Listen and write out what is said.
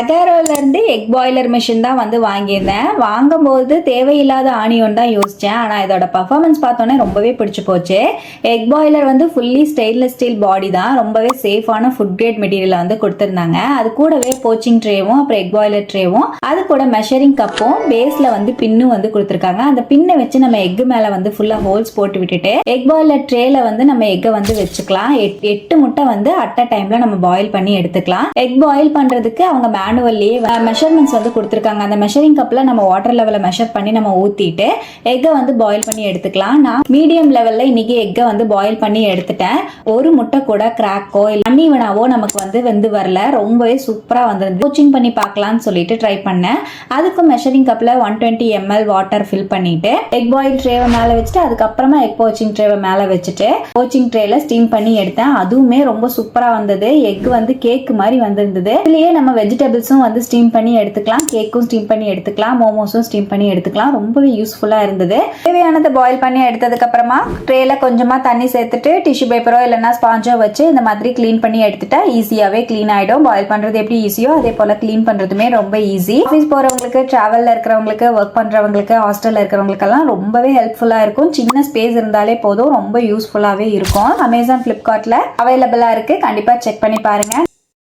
அகாரோல இருந்து egg boiler machine தான் வந்து வாங்கியிருந்தேன். வாங்கும்போது தேவையில்லாத ஆனியோன் தான் யோசித்தேன். ஆனால் இதோட பர்ஃபார்மன்ஸ் பார்த்தோன்னே ரொம்பவே பிடிச்சி போச்சு. எக் பாய்லர் வந்து ஃபுல்லி ஸ்டெயின்லெஸ் ஸ்டீல் பாடி தான். ரொம்பவே சேஃபான ஃபுட் கிரேட் மெட்டீரியலை வந்து கொடுத்துருந்தாங்க. அது கூடவே போச்சிங் ட்ரேவும் அப்புறம் எக் பாய்லர் ட்ரேவும் அது கூட மெஷரிங் கப்பும் பேஸில் வந்து பின்னும் வந்து கொடுத்துருக்காங்க. அந்த பின்னை வச்சு நம்ம எக் மேலே வந்து ஃபுல்லாக ஹோல்ஸ் போட்டு விட்டுட்டு எக் பாய்லர் ட்ரேல வந்து நம்ம எக்கை வந்து வச்சுக்கலாம். எட்- எட்டு முட்டை வந்து அட் அ டைமில் நம்ம பாயில் பண்ணி எடுத்துக்கலாம். எக் பாயில் பண்ணுறதுக்கு அவங்க மேனுவல்லே மெஷர்மெண்ட்ஸ் வந்து கொடுத்துருக்காங்க. அந்த மெஷரிங் கப்பில் நம்ம வாட்டர் லெவலை மெஷர் பண்ணி நம்ம ஊற்றிட்டு எக்கை வந்து பாயில் பண்ணி எடுத்துக்கலாம். நான் மீடியம் லெவலில் இன்னைக்கு எக்கை வந்து பாயில் பண்ணி எடுத்துட்டேன். ஒரு முட்டை கூட கிராக்கோ இல்லை அன்னிவனாவோ நமக்கு வந்து வெந்து வரல. ரொம்பவே சூப்பராக வந்துருந்து கோச்சிங் பண்ணி பார்க்கலாம்னு சொல்லிட்டு ட்ரை பண்ணேன். அதுக்கு மெஷரிங் கப்பில் one twenty ML water fill பண்ணிட்டு எக் பாயில் ட்ரேவை மேலே வச்சுட்டு அதுக்கப்புறமா எக் போச்சிங் ட்ரேவை மேலே வச்சுட்டு போச்சிங் ட்ரேல ஸ்டீம் பண்ணி எடுத்தேன். அதுவுமே ரொம்ப சூப்பராக வந்தது. எக் வந்து கேக் மாதிரி வந்திருந்தது. இதுலயே நம்ம நூடுல்ஸும் வந்து ஸ்டீம் பண்ணி எடுத்துக்கலாம். கேக்கும் ஸ்டீம் பண்ணி எடுத்துக்கலாம். மோமோஸும் ஸ்டீம் பண்ணி எடுத்துக்கலாம். ரொம்பவே யூஸ்ஃபுல்லாக இருந்தது. தேவையானதை பாயில் பண்ணி எடுத்ததுக்கு அப்புறமா ட்ரேல கொஞ்சமா தண்ணி சேர்த்துட்டு டிஷ்யூ பேப்பரோ இல்லைன்னா ஸ்பாஞ்சோ வச்சு இந்த மாதிரி க்ளீன் பண்ணி எடுத்துட்டா ஈஸியாகவே க்ளீன் ஆகிடும் பாயில் பண்ணுறது எப்படி ஈஸியோ அதே போல க்ளீன் பண்ணுறதுமே ரொம்ப ஈஸி ஆஃபீஸ் போகிறவங்களுக்கு ட்ராவலில் இருக்கிறவங்களுக்கு ஒர்க் பண்ணுறவங்களுக்கு ஹாஸ்டலில் இருக்கிறவங்களுக்கெல்லாம் ரொம்பவே ஹெல்ப்ஃபுல்லாக இருக்கும். சின்ன ஸ்பேஸ் இருந்தாலே போதும். ரொம்ப யூஸ்ஃபுல்லாகவே இருக்கும். அமேசான் ஃப்ளிப்கார்ட்டில் அவைலபிளாக இருக்குது கண்டிப்பாக செக் பண்ணி பாருங்கள்